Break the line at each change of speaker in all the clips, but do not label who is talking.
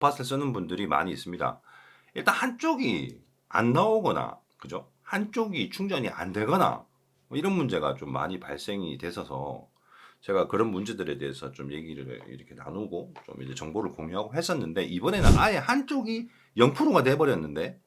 팟을 쓰는 분들이 많이 있습니다. 일단 한쪽이 안 나오거나 그죠? 한쪽이 충전이 안 되거나 뭐 이런 문제가 좀 많이 발생이 됐어서 제가 그런 문제들에 대해서 좀 얘기를 이렇게 나누고 좀 이제 정보를 공유하고 했었는데 이번에는 아예 한쪽이 0%가 돼 버렸는데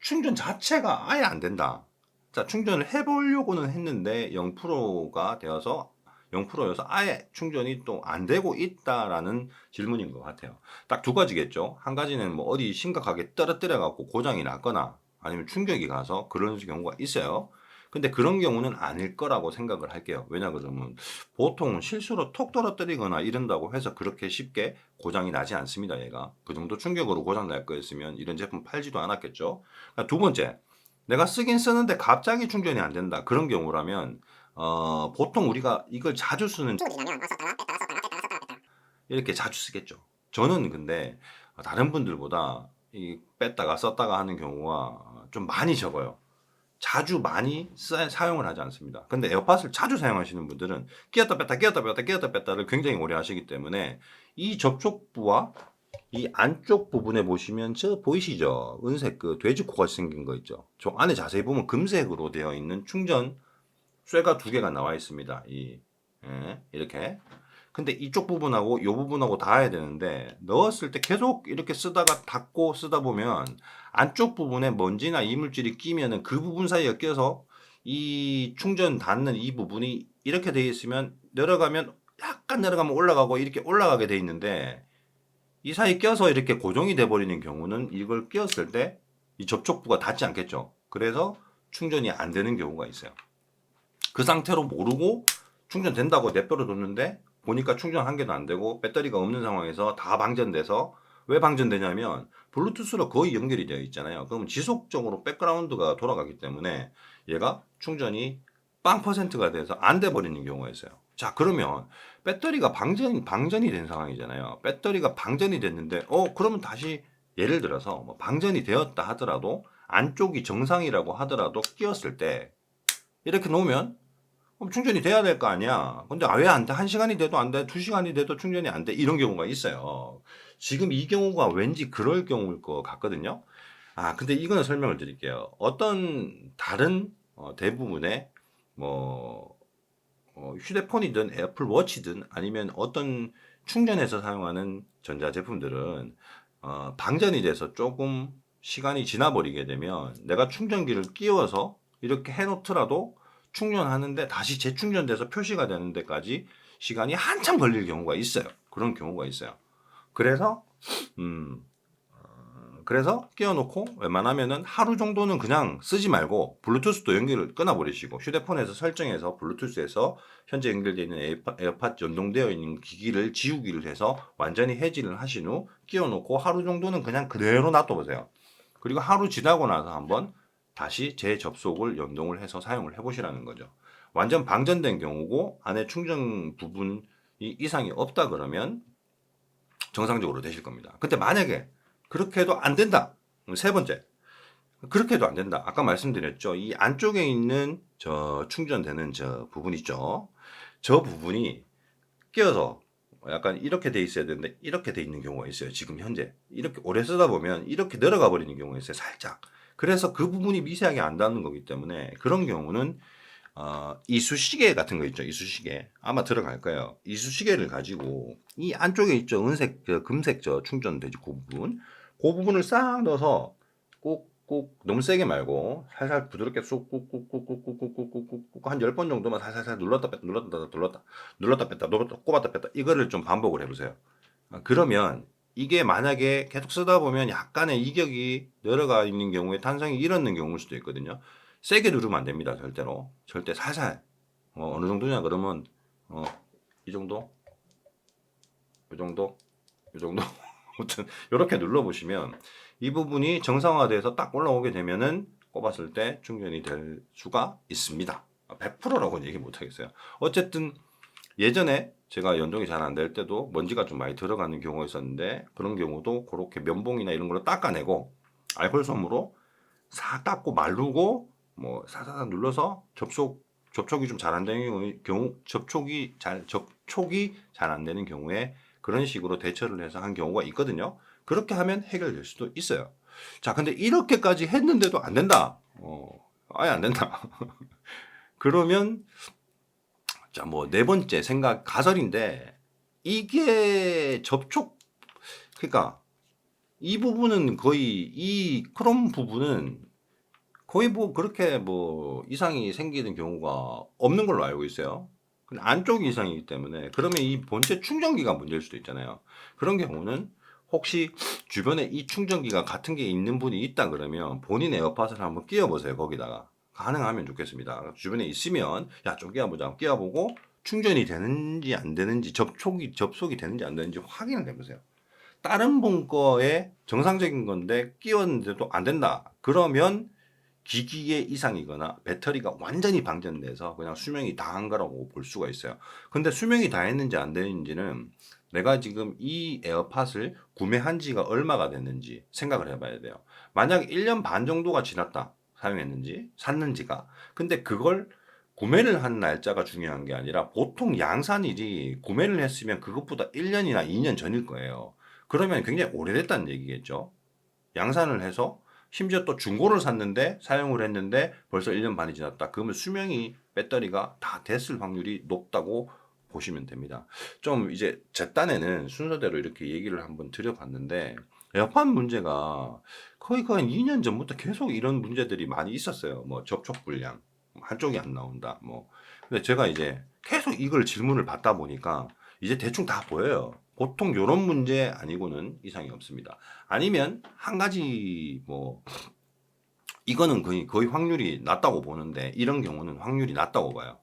충전 자체가 아예 안 된다. 자, 충전을 해 보려고는 했는데 0%가 되어서 0%여서 아예 충전이 또 안 되고 있다라는 질문인 것 같아요. 딱 두 가지겠죠. 한 가지는 뭐 어디 심각하게 떨어뜨려 갖고 고장이 났거나 아니면 충격이 가서 그런 경우가 있어요. 근데 그런 경우는 아닐 거라고 생각을 할게요. 왜냐 그러면 보통 실수로 톡 떨어뜨리거나 이런다고 해서 그렇게 쉽게 고장이 나지 않습니다. 얘가 그 정도 충격으로 고장 날 거였으면 이런 제품 팔지도 않았겠죠. 그러니까 두 번째, 내가 쓰긴 쓰는데 갑자기 충전이 안 된다. 그런 경우라면 어, 보통 우리가 이걸 자주 쓰는
어,
이렇게 자주 쓰겠죠. 저는 근데 다른 분들보다 이 뺐다가 썼다가 하는 경우가 좀 많이 적어요. 자주 많이 사, 사용을 하지 않습니다. 근데 에어팟을 자주 사용하시는 분들은 끼었다 뺐다 끼었다 뺐다 끼었다 뺐다를 굉장히 오래 하시기 때문에 이 접촉부와 이 안쪽 부분에 보시면 저 보이시죠? 은색 그 돼지코가 생긴 거 있죠? 저 안에 자세히 보면 금색으로 되어 있는 충전 쇠가 두 개가 나와 있습니다. 이 예, 이렇게 근데 이쪽 부분하고 이 부분하고 닿아야 되는데 넣었을 때 계속 이렇게 쓰다가 닫고 쓰다 보면 안쪽 부분에 먼지나 이물질이 끼면은 그 부분 사이에 껴서 이 충전 닿는 이 부분이 이렇게 돼 있으면 내려가면 약간 내려가면 올라가고 이렇게 올라가게 돼 있는데 이 사이 껴서 이렇게 고정이 돼 버리는 경우는 이걸 끼웠을 때 이 접촉부가 닿지 않겠죠. 그래서 충전이 안 되는 경우가 있어요. 그 상태로 모르고 충전된다고 내버려 뒀는데 보니까 충전 한 개도 안 되고 배터리가 없는 상황에서 다 방전돼서 왜 방전되냐면 블루투스로 거의 연결이 되어 있잖아요. 그럼 지속적으로 백그라운드가 돌아가기 때문에 얘가 충전이 빵 퍼센트가 돼서 안 돼 버리는 경우가 있어요. 자, 그러면 배터리가 방전 방전이 된 상황이잖아요. 배터리가 방전이 됐는데 어, 그러면 다시 예를 들어서 뭐 방전이 되었다 하더라도 안쪽이 정상이라고 하더라도 끼었을 때 이렇게 놓으면 그럼 충전이 돼야 될 거 아니야. 근데 왜안 돼? 한 시간이 돼도 안 돼? 두 시간이 돼도 충전이 안 돼? 이런 경우가 있어요. 지금 이 경우가 왠지 그럴 경우일 것 같거든요. 아, 근데 이거는 설명을 드릴게요. 어떤 다른 어, 대부분의 뭐 어, 휴대폰이든 애플 워치든 아니면 어떤 충전해서 사용하는 전자 제품들은 어, 방전이 돼서 조금 시간이 지나버리게 되면 내가 충전기를 끼워서 이렇게 해놓더라도 충전하는데 다시 재충전돼서 표시가 되는 데까지 시간이 한참 걸릴 경우가 있어요. 그런 경우가 있어요. 그래서 음 어, 그래서 끼워놓고 웬만하면은 하루 정도는 그냥 쓰지 말고 블루투스도 연결을 끊어버리시고 휴대폰에서 설정해서 블루투스에서 현재 연결되어 있는 에어팟, 에어팟 연동되어 있는 기기를 지우기를 해서 완전히 해지를 하신 후 끼워놓고 하루 정도는 그냥 그대로 놔둬보세요. 그리고 하루 지나고 나서 한번 다시 재접속을 연동을 해서 사용을 해보시라는 거죠. 완전 방전된 경우고 안에 충전 부분이 이상이 없다 그러면 정상적으로 되실 겁니다. 근데 만약에 그렇게 해도 안 된다. 세 번째. 그렇게 해도 안 된다. 아까 말씀드렸죠. 이 안쪽에 있는 저 충전되는 저 부분 있죠. 저 부분이 끼어서 약간 이렇게 돼 있어야 되는데 이렇게 돼 있는 경우가 있어요. 지금 현재. 이렇게 오래 쓰다 보면 이렇게 내려가 버리는 경우가 있어요. 살짝. 그래서 그 부분이 미세하게 안 닿는 거기 때문에 그런 경우는 어, 이쑤시개 같은 거 있죠. 이쑤시개. 아마 들어갈 거예요. 이쑤시개를 가지고 이 안쪽에 있죠. 은색, 저, 금색 저 충전되지 그 부분. 그 부분을 싹 넣어서 꾹꾹 너무 세게 말고 살살 부드럽게 쑥 꾹꾹꾹꾹꾹꾹꾹꾹꾹 한 10번 정도만 살살살 눌렀다 뺐다 눌렀다 뺐다 눌렀다 눌렀다 뺐다 눌렀다 꼽았다 뺐다 이거를 좀 반복을 해보세요. 아, 그러면 이게 만약에 계속 쓰다 보면 약간의 이격이 내려가 있는 경우에 탄성이 일었는 경우일 수도 있거든요. 세게 누르면 안 됩니다. 절대로. 절대 살살. 어, 느 정도냐 그러면 어, 이 정도? 이 정도? 이 정도? 아무튼 이렇게 눌러 보시면 이 부분이 정상화돼서 딱 올라오게 되면은 꼽았을 때 충전이 될 수가 있습니다. 100%라고는 얘기 못 하겠어요. 어쨌든 예전에 제가 연동이 잘 안 될 때도 먼지가 좀 많이 들어가는 경우가 있었는데 그런 경우도 그렇게 면봉이나 이런 걸로 닦아내고 알콜 솜으로 싹 닦고 말르고 뭐 사사사 눌러서 접속 접촉이 좀 잘 안 되는 경우 접촉이 잘 접촉이 잘 안 되는 경우에 그런 식으로 대처를 해서 한 경우가 있거든요. 그렇게 하면 해결될 수도 있어요. 자, 근데 이렇게까지 했는데도 안 된다. 어, 아예 안 된다. 그러면 자, 뭐 네 번째 생각 가설인데 이게 접촉 그러니까 이 부분은 거의 이 크롬 부분은 거의 뭐 그렇게 뭐 이상이 생기는 경우가 없는 걸로 알고 있어요. 근데 안쪽이 이상이기 때문에 그러면 이 본체 충전기가 문제일 수도 있잖아요. 그런 경우는 혹시 주변에 이 충전기가 같은 게 있는 분이 있다 그러면 본인 에어팟을 한번 끼워 보세요. 거기다가 가능하면 좋겠습니다. 주변에 있으면 야 좀 끼워보자. 끼워보고 충전이 되는지 안 되는지 접촉이 접속이 되는지 안 되는지 확인을 해보세요. 다른 분 거에 정상적인 건데 끼웠는데도 안 된다. 그러면 기기의 이상이거나 배터리가 완전히 방전돼서 그냥 수명이 다한 거라고 볼 수가 있어요. 근데 수명이 다 했는지 안 됐는지는 내가 지금 이 에어팟을 구매한 지가 얼마가 됐는지 생각을 해봐야 돼요. 만약 1년 반 정도가 지났다. 사용했는지, 샀는지가. 근데 그걸 구매를 한 날짜가 중요한 게 아니라 보통 양산일이 구매를 했으면 그것보다 1년이나 2년 전일 거예요. 그러면 굉장히 오래됐다는 얘기겠죠. 양산을 해서 심지어 또 중고를 샀는데 사용을 했는데 벌써 1년 반이 지났다. 그러면 수명이 배터리가 다 됐을 확률이 높다고 보시면 됩니다. 좀 이제 제 딴에는 순서대로 이렇게 얘기를 한번 드려봤는데 에어팟 문제가 거의 거의 한 2년 전부터 계속 이런 문제들이 많이 있었어요. 뭐 접촉 불량, 한쪽이 안 나온다. 뭐 근데 제가 이제 계속 이걸 질문을 받다 보니까 이제 대충 다 보여요. 보통 이런 문제 아니고는 이상이 없습니다. 아니면 한 가지 뭐 이거는 거의 거의 확률이 낮다고 보는데 이런 경우는 확률이 낮다고 봐요.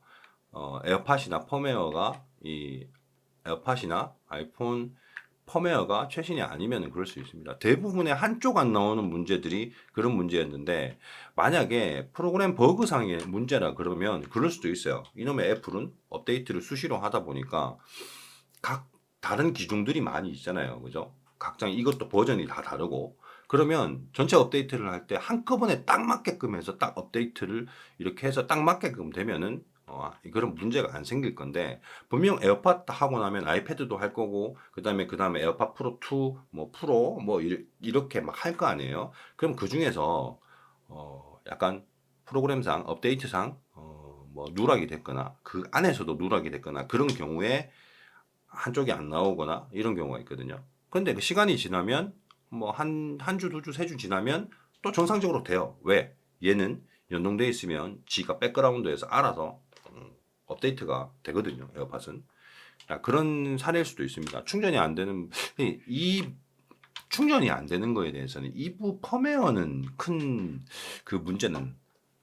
어, 에어팟이나 펌웨어가 이 에어팟이나 아이폰 펌웨어가 최신이 아니면 그럴 수 있습니다. 대부분의 한쪽 안 나오는 문제들이 그런 문제였는데 만약에 프로그램 버그상의 문제라 그러면 그럴 수도 있어요. 이놈의 애플은 업데이트를 수시로 하다 보니까 각 다른 기종들이 많이 있잖아요. 그죠? 각장 이것도 버전이 다 다르고 그러면 전체 업데이트를 할 때 한꺼번에 딱 맞게끔 해서 딱 업데이트를 이렇게 해서 딱 맞게끔 되면은 어, 그런 문제가 안 생길 건데 분명 에어팟 하고 나면 아이패드도 할 거고 그다음에 그다음에 에어팟 프로 2, 뭐 프로 뭐 이- 이렇게 막 할 거 아니에요. 그럼 그 중에서 어, 약간 프로그램상 업데이트상 어, 뭐 누락이 됐거나 그 안에서도 누락이 됐거나 그런 경우에 한쪽이 안 나오거나 이런 경우가 있거든요. 근데 그 시간이 지나면 뭐 한 한 주, 두 주, 세 주 지나면 또 정상적으로 돼요. 왜? 얘는 연동돼 있으면 지가 백그라운드에서 알아서 음, 업데이트가 되거든요. 에어팟은. 자, 그런 사례일 수도 있습니다. 충전이 안 되는 이, 이 충전이 안 되는 거에 대해서는 이부 펌웨어는 큰 그 문제는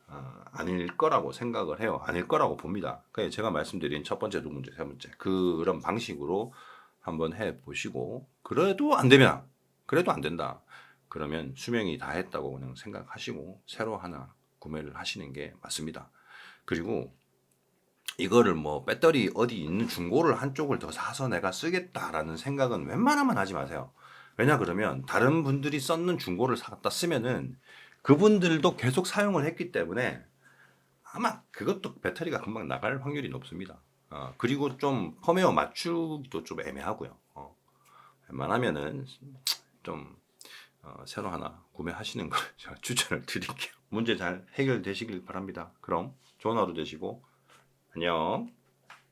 어, 아닐 거라고 생각을 해요. 아닐 거라고 봅니다. 그러니까 제가 말씀드린 첫 번째, 두 번째, 세 번째 그런 방식으로 한번 해 보시고 그래도 안 되면 그래도 안 된다. 그러면 수명이 다 했다고 그냥 생각하시고 새로 하나 구매를 하시는 게 맞습니다. 그리고 이거를 뭐 배터리 어디 있는 중고를 한쪽을 더 사서 내가 쓰겠다라는 생각은 웬만하면 하지 마세요. 왜냐 그러면 다른 분들이 썼는 중고를 사다 쓰면은 그분들도 계속 사용을 했기 때문에 아마 그것도 배터리가 금방 나갈 확률이 높습니다. 어, 그리고 좀 펌웨어 맞추기도 좀 애매하고요. 어, 웬만하면은 좀 어, 새로 하나 구매하시는 걸 제가 추천을 드릴게요. 문제 잘 해결되시길 바랍니다. 그럼 좋은 하루 되시고 안녕.